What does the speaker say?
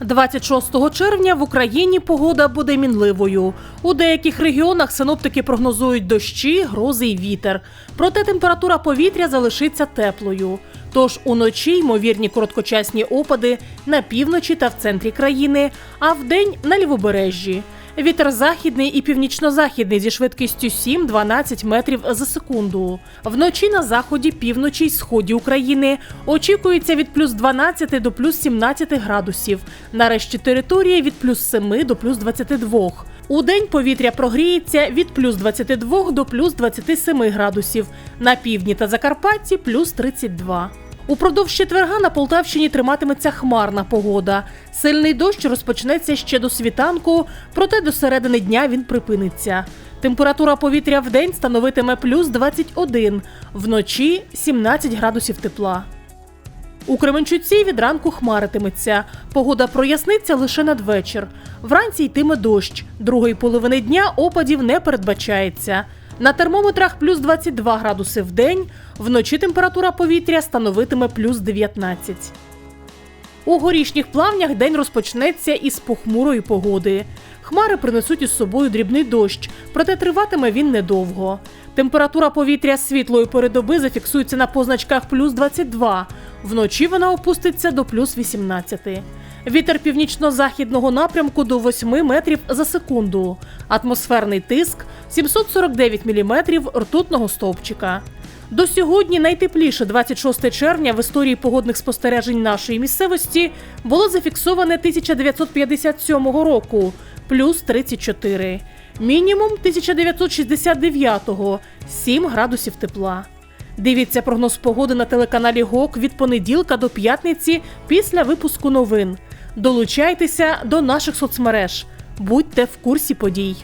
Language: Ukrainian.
26 червня в Україні погода буде мінливою. У деяких регіонах синоптики прогнозують дощі, грози й вітер. Проте температура повітря залишиться теплою. Тож уночі ймовірні короткочасні опади на півночі та в центрі країни, а вдень на лівобережжі. Вітер західний і північно-західний зі швидкістю 7-12 метрів за секунду. Вночі на заході, півночі й сході України очікується від плюс 12 до плюс 17 градусів. На решті території від плюс 7 до плюс 22. У день повітря прогріється від плюс 22 до плюс 27 градусів. На півдні та Закарпатті плюс 32. Упродовж четверга на Полтавщині триматиметься хмарна погода. Сильний дощ розпочнеться ще до світанку, проте до середини дня він припиниться. Температура повітря в день становитиме плюс 21, вночі 17 градусів тепла. У Кременчуці від ранку хмаритиметься. Погода проясниться лише надвечір. Вранці йтиме дощ. Другої половини дня опадів не передбачається. На термометрах плюс 22 градуси в день, вночі температура повітря становитиме плюс 19. У горішніх плавнях день розпочнеться із похмурої погоди. Хмари принесуть із собою дрібний дощ, проте триватиме він недовго. Температура повітря світлої пори доби зафіксується на позначках плюс 22. Вночі вона опуститься до плюс 18. Вітер північно-західного напрямку до 8 метрів за секунду. Атмосферний тиск 749 міліметрів ртутного стовпчика. До сьогодні найтепліше 26 червня в історії погодних спостережень нашої місцевості було зафіксоване 1957 року плюс 34. Мінімум 1969-го 7 градусів тепла. Дивіться прогноз погоди на телеканалі ГОК від понеділка до п'ятниці після випуску новин. Долучайтеся до наших соцмереж. Будьте в курсі подій.